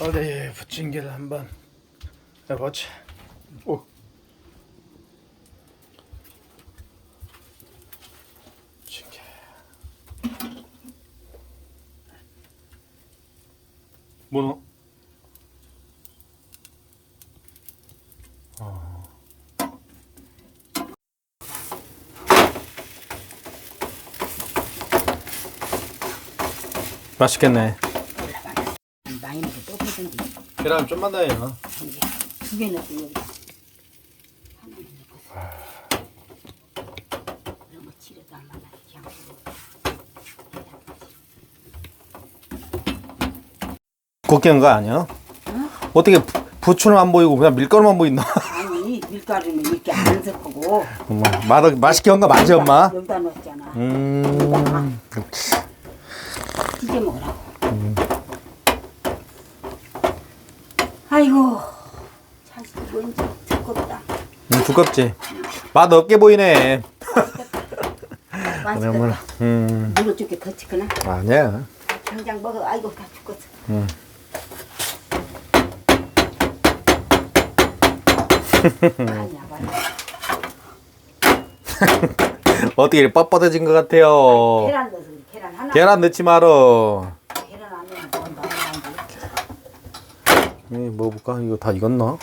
어디 부침개를 한번 해보자. 오. 부침개. 문어. 어. 맛있겠네. 계란 좀만 더 해요. 두 개 넣고 여기다 하나만 넣고 안 그냥 곱게 한거 아니야? 어떻게 부- 부추는 안 보이고 그냥 밀가루만 보인다. 아니 밀가루는 이렇게 안 섞고 엄마 맛 맛있게 한 거 맞지 엄마? 여기다 넣었잖아 음. 찢어 먹으라고 아이고 자식 이거 이제 두껍다 음, 두껍지. 맛 없게 보이네. 맛있겠다 음 물을 줄게 더 치거나 아니야. 당장 먹어 아이고 다 죽었어 음. 아니야 어떻게 이렇게 뻣뻣해진 것 같아요. 계란 넣어서 계란 하나 계란 넣지 말어. 계란 안 넣으면 뭐 나오는지 이 먹어볼까? 이거 다 익었나?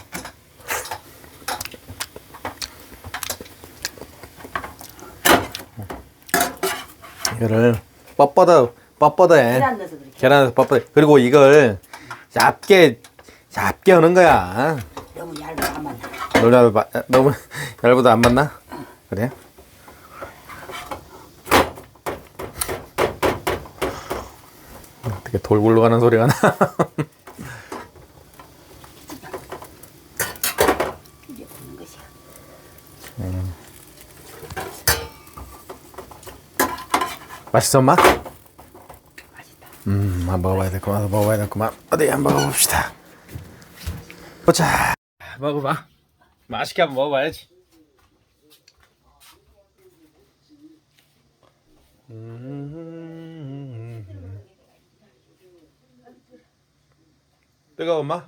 이거를 뻣뻣해 뻣뻣해. 계란 넣어서 그래 계란에서 뻣뻣해. 그리고 이걸 얇게 얇게 하는 거야. 너무 만나 너무 얇아, 너무 얇아도 안 맞나? 그래? 어떻게 돌 굴러 가는 소리가 나? 것이야 맛있어, 엄마? 맛있다 음, 한번 먹어봐야 될구만, 먹어봐야 될구만. 어디 한번 먹어봅시다. 보자. 먹어봐. 맛있게 한번 먹어봐야지. 음. 뜨거워, 엄마?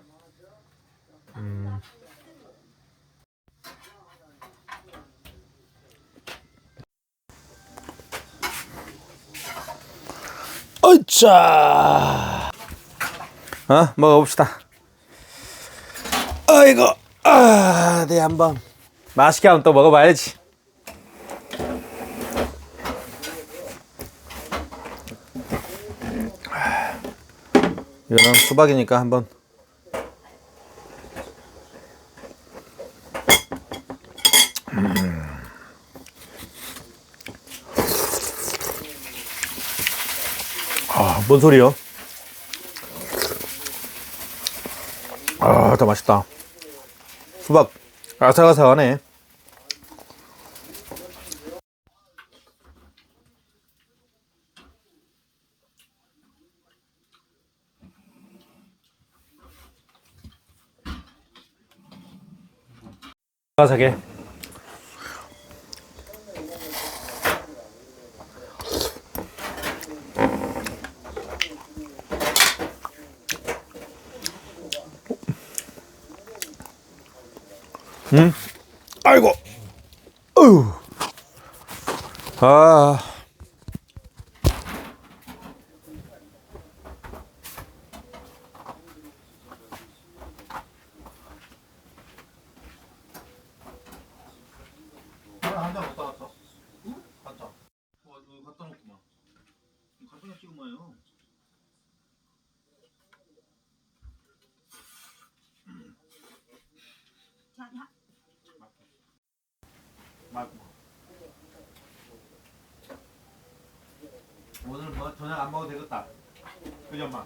어짜. 어, 먹어봅시다. 아이고, 아, 네 한번 맛있게 한번 또 먹어봐야지. 이거는 수박이니까 한번. 아, 뭔 소리요? 아, 더 맛있다. 수박 아삭아삭하네. 아삭해. 음. 아이고. 어휴. 아. 한잔 갖다 놨어. 응? 갖다. 어, 여기 갖다 놓구만. 갖다 놓 찍은 거예요. 뭐 저녁 안 먹어도 되겠다. 그지 엄마?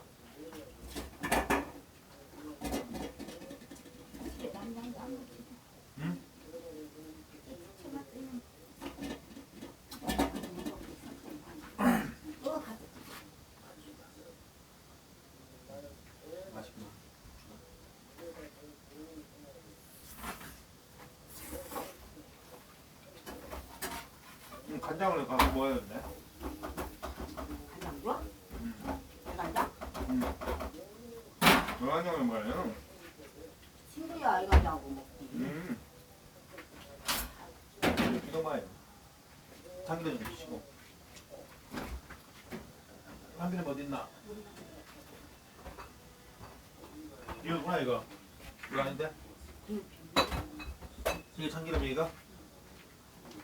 간장을 가서 먹어야 되는데. 간장 줘? 간장? 음. 노란양은 뭐예요? 친구야 이거 하고 먹지. 음. 이거 봐요. 참기름 좀 주시고. 참기름 어디 있나? 이거구나 이거. 이거 아닌데? 이게 참기름이 이거?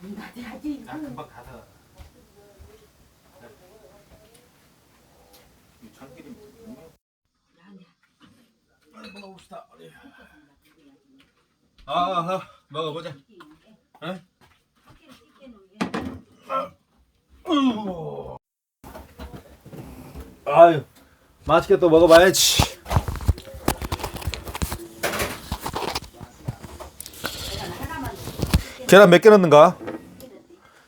나도 하지. 아 금방 다 사. 어디? 아, 아, 먹어보자. 응? 아유, 맛있게 또 먹어봐야지. 계란 몇 개 넣는가?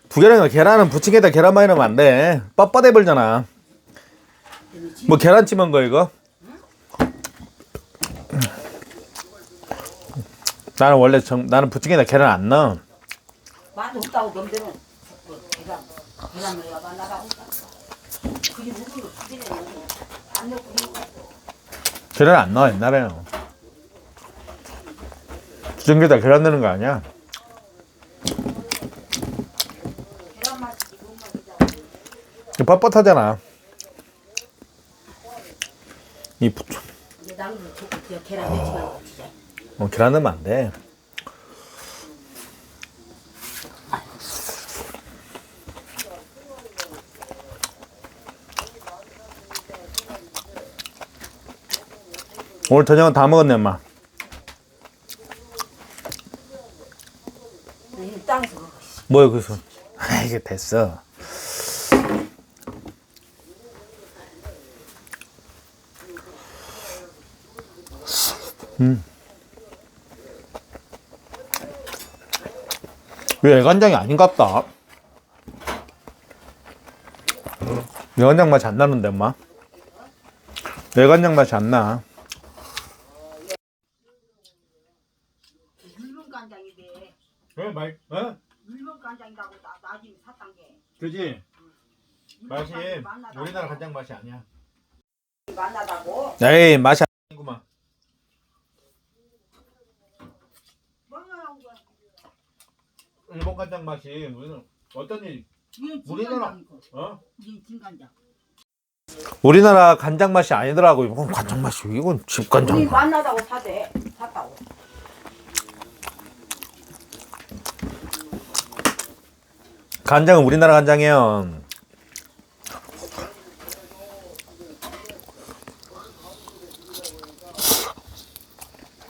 두 개랑 계란은 부침개에다 계란 많이 넣으면 안 돼. 뻣뻣해 벌잖아. 뭐 계란찜 한 거 이거? 나는 원래 정, 나는 부침개에다 계란 안 넣어. 맛 없다고 넘들은 계란 계란 넣어야 만나라고. 그게 무슨 안 넣고 계란 안 넣어 옛날에는. 부침개에다 계란 넣는 거 아니야? 뻣뻣하잖아. 이 부, 근데 나는 저- 저 계란 넣지 말고 진짜. 어, 계란 넣으면 안 돼. 오늘 저녁은 다 먹었네, 엄마. 이 땅에서 먹어. 뭐야, 그 손? 아, 이게 됐어. 음. 왜 애간장이 아닌갑다? 애간장 맛이 안 나는데, 엄마? 애간장 맛이 안 나. 물론 간장인데 왜 말, 어? 물론 간장이라고 나 나중에 샀단 게. 그지? 맛이. 우리나라 간장 맛이 아니야. 만나다고. 에이, 맛이 아니구만. 뭐냐고. 일본 간장 맛이 우리는 어떤 일? 우리나라- 진간장이고. 어? 진간장. 우리나라 간장 맛이 아니더라고. 이건 간장 맛이 이건 집 간장. 우리 만나다고 사대. 샀다고. 간장은 우리나라 간장이에요.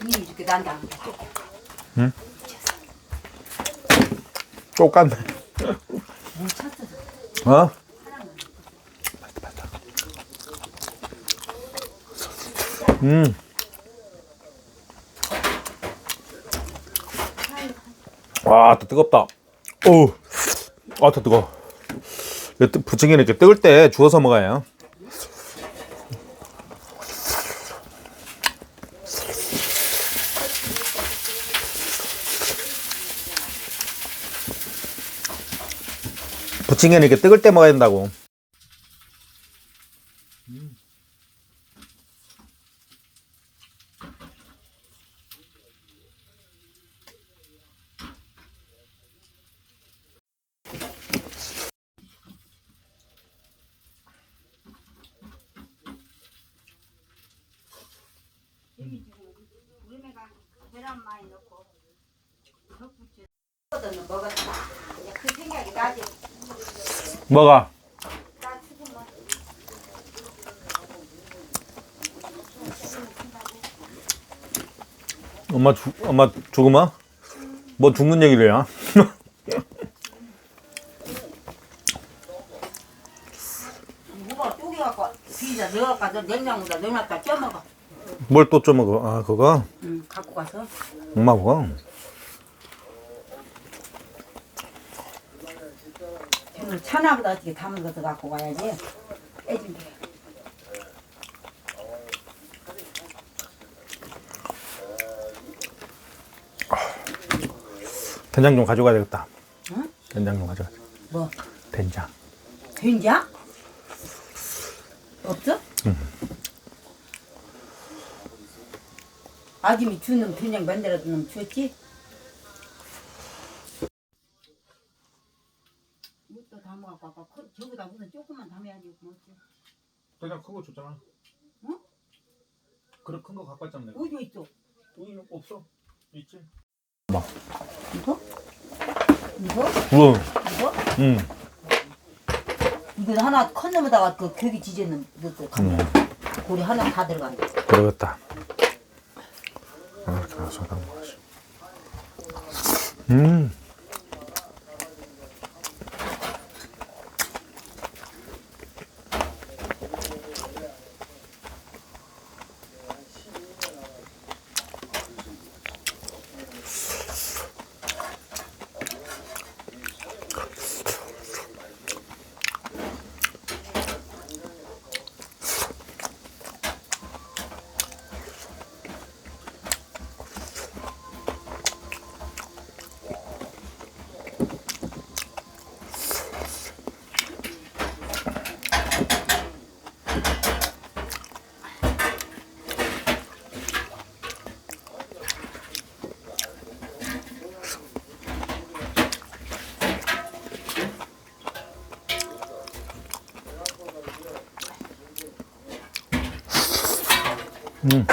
이 이렇게 난다. 찾았어. 어? 음. 와, 또 뜨겁다. 오, 아, 더 뜨거. 부침개는 이렇게 뜨을 때 주워서 먹어요. 부침개는 이렇게 뜨을 때 먹어야 된다고. 계란 많이 넣고 덕부채 먹었다. 그 생각이 나지. 뭐가? 엄마 죽 엄마 죽으면? 뭐 죽는 얘기를 쪼개갖고 비자 넣어가서 냉장고에다 넣어놨다 쪄먹어. 뭘또좀 먹어? 아 그거 응, 갖고 가서. 엄마 먹어. 오늘 차나보다 어떻게 담은 것도 갖고 가야지. 게. 된장 좀 가져가야 되겠다. 응? 된장 좀 가져가. 뭐 된장. 된장? 없어? 아줌이 주는 만들어준 놈 주었지? 이것도 담아갖고 아까 커- 저보다 무슨 조금만 담아야지 뭐지? 그냥 큰거 줬잖아. 응? 그래 큰거 갖고 왔잖아 내가. 어디 있어? 여기 없어. 있지. 이거? 이거? 우와. 이거? 응. 이거 하나 큰 놈에다가 그 격이 지지는 넣었어. 음. 고리 하나 다 들어간다. 그러겠다. 이렇게 해서 먹어야지. 음. 음.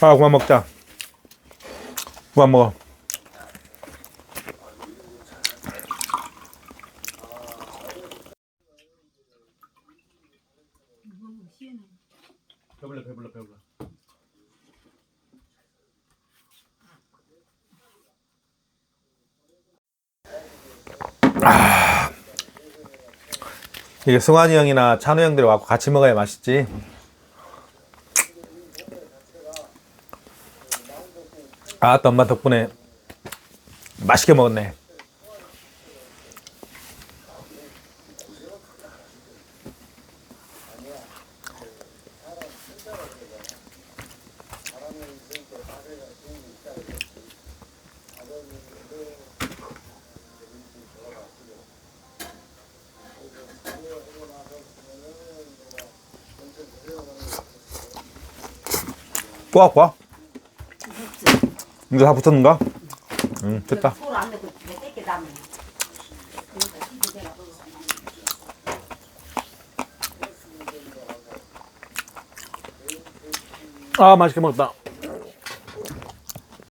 아, 그만 먹자. 그만 먹어. 배불러, 배불러, 배불러. 아, 이게 승환이 형이나 찬우 형들이 와서 같이 먹어야 맛있지. 아, 또 엄마 덕분에 맛있게 먹었네. 또 갖고 와. 이거 다 붙었는가? 응, 됐다. 시도 내가 아, 맛있게 먹었다.